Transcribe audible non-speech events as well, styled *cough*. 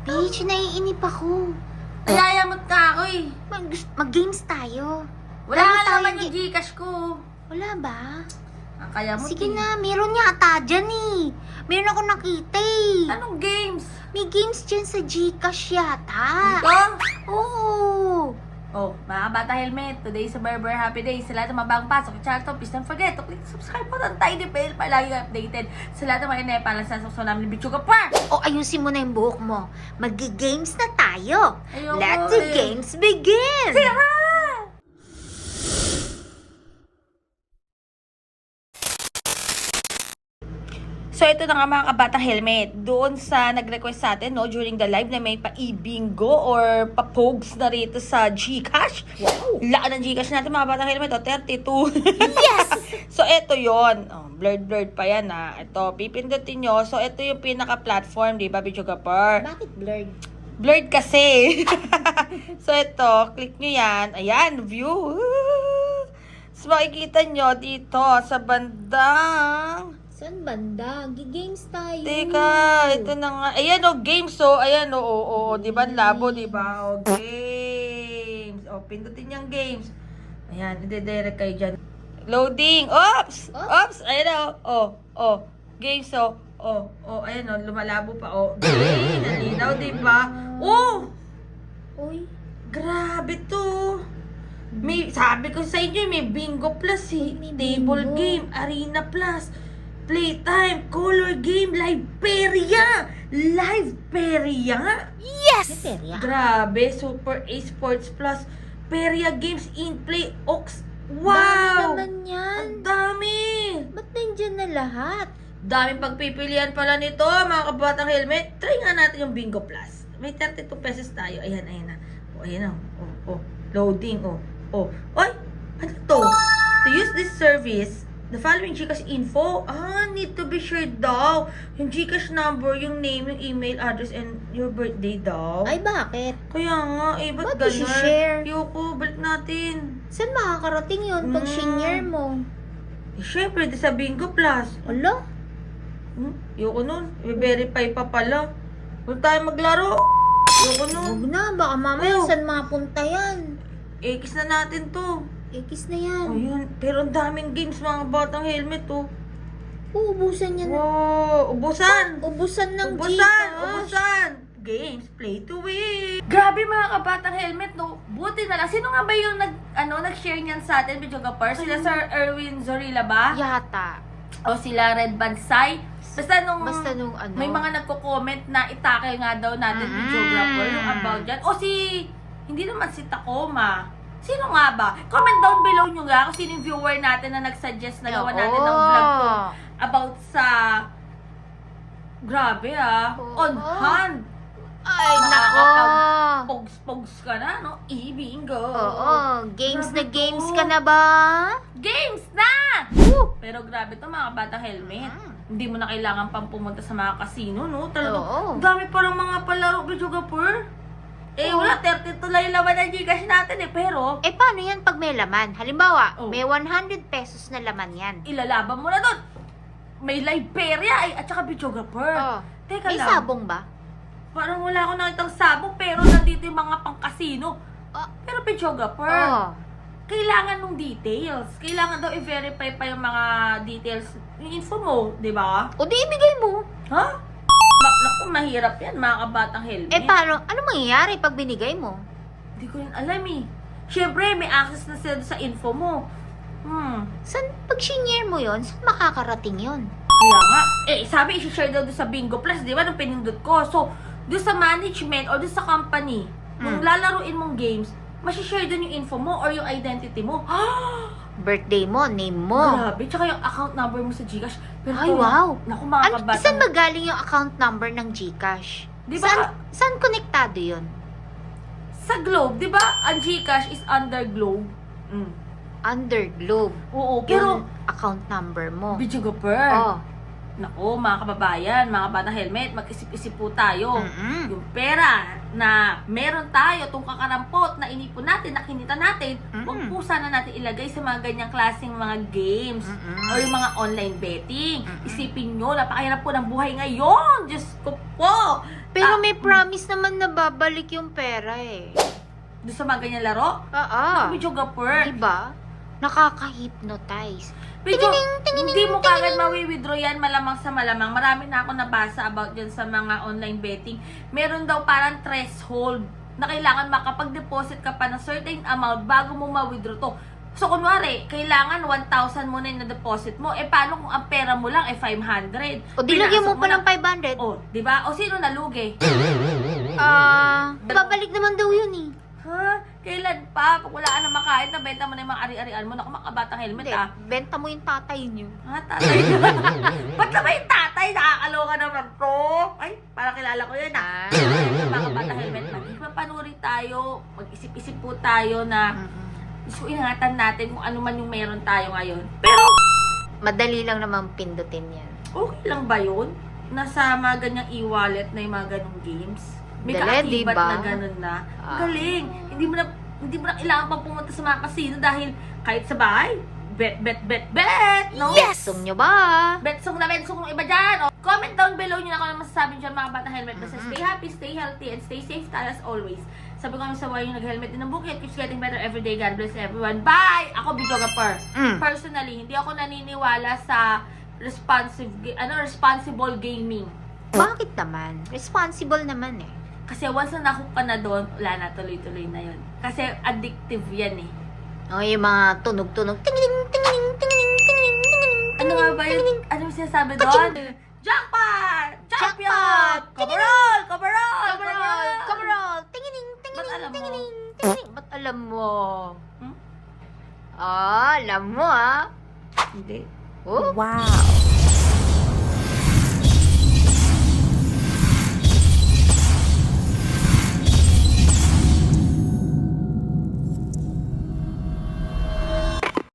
Peach, naiinip ako. Ayayamot ka ako eh. Mag- mag-games tayo. Wala Ano nga tayo naman yung Gcash ko. Wala ba? Ang kaya mo Sige eh. na, meron yata dyan eh. Meron ako nakita eh. Anong games? May games dyan sa Gcash yata. Ito? Oo. Oh, mga bata helmet, today is a Berber Happy Day. Sa lahat ng mga bagong pasok channel to, please don't forget to click the subscribe button, tiny bell para lagi updated. Sa lahat ng mga inay, para sa susunod namin ni Bichuga pa! O ayusin mo na yung buhok mo. Mag-games na tayo. Ayoko Let the eh. games begin! Tira! So ito na nga mga kabatang helmet. Doon sa nag-request sa atin no, during the live na may pa-ibingo or pa-pogs na rito sa Gcash. Wow! Laan ng Gcash natin mga batang helmet. O, 32. *laughs* Yes! so ito yon oh, blurred blurred pa yan ha. Ito, pipindutin nyo. So ito yung pinaka-platform, di ba, Bichugapar? Bakit blurred? Blurred kasi. *laughs* so, ito, click nyo yan. Ayan, view. So, makikita nyo dito sa bandang... Saan banda? Gigames tayo. Teka, ito na nga. Ayan, oh, games, oh. Ayan, oh, oh, oh. Di ba, labo, di ba? Oh, games. Oh, pindutin yung games. Ayan, ide-direct kayo dyan. Loading. Oops! Oh. Oops! Ayan, oh. Oh, oh. Games, oh. Oh, oh, ayan, oh. Lumalabo pa, oh. Games. Nalinaw, di ba? Oh! Uy. Grabe to. May, sabi ko sa inyo, may bingo plus eh. May Table bingo. game, arena plus, playtime, color game, Liberia! Liberia? Yes! Perya. Grabe, Super A Sports Plus, Peria Games in Play, Ox. Dami Wow! naman yan. Ang dami! Ba't nandyan na lahat? Daming pagpipilian pala nito, mga kabatang helmet. Try nga natin yung Bingo Plus. May 32 pesos tayo. Ayan, ayan na. O, ayan na. O, o. Loading, o. O. Oy! Ano to? To use this service, the following Gcash info. Ah, need to be sure daw. Yung Gcash number, yung name, yung email address, and your birthday daw. Ay, bakit? Kaya nga, eh, ba't Ba't ganun? isi-share? Yoko, balik natin. Saan makakarating yun pag Mm. senior mo? Eh, syempre, di sa Bingo Plus. Ala? Hmm? Yoko nun. I-verify pa pala. Huwag tayo maglaro. Yoko nun. Huwag na, baka mamaya Oh. saan mapunta yan? X na natin to. Ikis na yan. Ayun. Pero ang daming games mga batang helmet oh. Uubusan yan. Wow. Ubusan. Ubusan ng Ubusan. Gcash. Ubusan. Games. Play to win. Grabe mga kabatang helmet no. Buti na lang. Sino nga ba yung nag, ano, nag-share niyan sa atin, Video Gapar? Sila Sir Erwin Zorilla ba? Yata. O sila Red Bansay? Basta nung... Basta nung ano. May mga nagko-comment na itakil nga daw natin Mm. videographer yung about dyan. O si, hindi naman si Tacoma. Sino nga ba? Comment down below nyo nga kung sino yung viewer natin na nag-suggest na gawa natin ng vlog to about sa Grabe ah. Oo. On hand. Ay, nako. Pogs-pogs ka na, no? E-bingo. Oo, games na Grabe games to. ka na ba? Games na! Woo! Pero grabe to mga bata helmet. Mm. Hindi mo na kailangan pang pumunta sa mga casino, no? Talaga, Oo. dami parang mga palaro, videographer. Eh, Oo. wala, 32 lang yung laman ng Gcash natin eh. Pero, Eh, paano yan pag may laman? Halimbawa, Oh. may 100 pesos na laman yan. ilalaban mo na doon. May Liberia eh, at saka videographer. Oh. Teka May lang. sabong ba? Parang wala akong nakitang sabong, pero nandito yung mga pang-casino. Oh. Pero videographer, Oh. kailangan nung details. Kailangan daw i-verify pa yung mga details, yung info mo, di ba? O di ibigay mo. Ha? Naku, mahirap yan, mga kabatang helmet. Eh, paano? Ano mangyayari pag binigay mo? Hindi ko rin alam eh. Siyempre, may access na sila sa info mo. Hmm. Saan, pag senior mo yon saan makakarating yon? Kaya nga. Eh, sabi, isi-share daw doon sa Bingo Plus, di ba? Nung pinindot ko. So, doon sa management or doon sa company, nung Hmm. lalaruin mong games, masishare doon yung info mo or yung identity mo. *gasps* Birthday mo, name mo. Grabe. Tsaka yung account number mo sa Gcash. Pero Ay, wow. Naku, mga Ano, kabatang. saan magaling yung account number ng Gcash? Di ba? Saan, saan konektado yun? Sa Globe, di ba? Ang Gcash is under Globe. Mm. Under Globe. Oo, Pero, pero, account number mo. Videographer. Oh. Naku, mga kababayan, mga bata helmet, mag-isip-isip po tayo. Mm-mm. Yung pera na meron tayo, itong kakarampot na inipon natin, na kinita natin, Mm. huwag po sana natin ilagay sa mga ganyang klaseng mga games Mm-mm. o yung mga online betting. Mm-mm. Isipin nyo, napakahirap po ng buhay ngayon. Diyos ko po. Pero Pero may promise naman na babalik yung pera eh. Doon sa mga ganyan laro? Oo. Medyo gapper. Diba? Nakaka-hypnotize. Tingining, hindi mo kagad mawi-withdraw yan malamang sa malamang. Marami na ako nabasa about dyan sa mga online betting. Meron daw parang threshold na kailangan makapag-deposit ka pa ng certain amount bago mo ma-withdraw to. So, kunwari, kailangan 1,000 mo na yung na-deposit mo. Eh, paano kung ang pera mo lang eh 500? O dilagyan mo pa ng 500. Oh, di ba? O sino nalugi? Ah, babalik naman daw yun eh. Kailan pa? Pag wala ka na makain, nabenta mo na yung mga ari-arian mo. Naku, makabatang helmet Hindi, ah. benta mo yung tatay niyo. Ha, tatay? *laughs* Ba't naman yung tatay? Nakakaloka naman to. Ay, parang kilala ko yun ah. Ah. Mga bata helmet na. Mapanuri tayo, mag-isip-isip po tayo na so ingatan natin kung ano man yung meron tayo ngayon. Pero, Madali lang naman pindutin yan. okay lang ba yun? Nasa mga ganyang e-wallet na yung mga ganong games? May Dali, kaakibat diba? na ganun na. Ah. Galing. Hindi mo na hindi mo na kailangan pang pumunta sa mga casino dahil kahit sa bahay, bet, bet, bet, bet, no? Yes! Gusto nyo ba? Betsong na betsong ng iba dyan. O, comment down below nyo na kung ano masasabi dyan mga bata helmet. Basta Mhm. stay happy, stay healthy, and stay safe tayo as always. Sabi ko naman sa yung nag-helmet din ng bukit. Keeps getting better every day. God bless everyone. Bye! Ako, Bijoga Per. Mm. Personally, hindi ako naniniwala sa responsive, ano, responsible gaming. Bakit naman? Responsible naman eh. Kasi once na nahook ka na doon, wala na, tuloy-tuloy na yun. Kasi addictive yan eh. O yung mga tunog-tunog. Tingining, tingining, tingining, tingining, tingining, Ano nga ba yun? Ano yung sinasabi doon? Jackpot! Champion! Coverall! Coverall! Coverall! Coverall! Tingining, tingining, Ba't alam mo? tingining. Ba't alam mo? Hmm? Ah, alam mo ah. Hindi. Oh, Wow.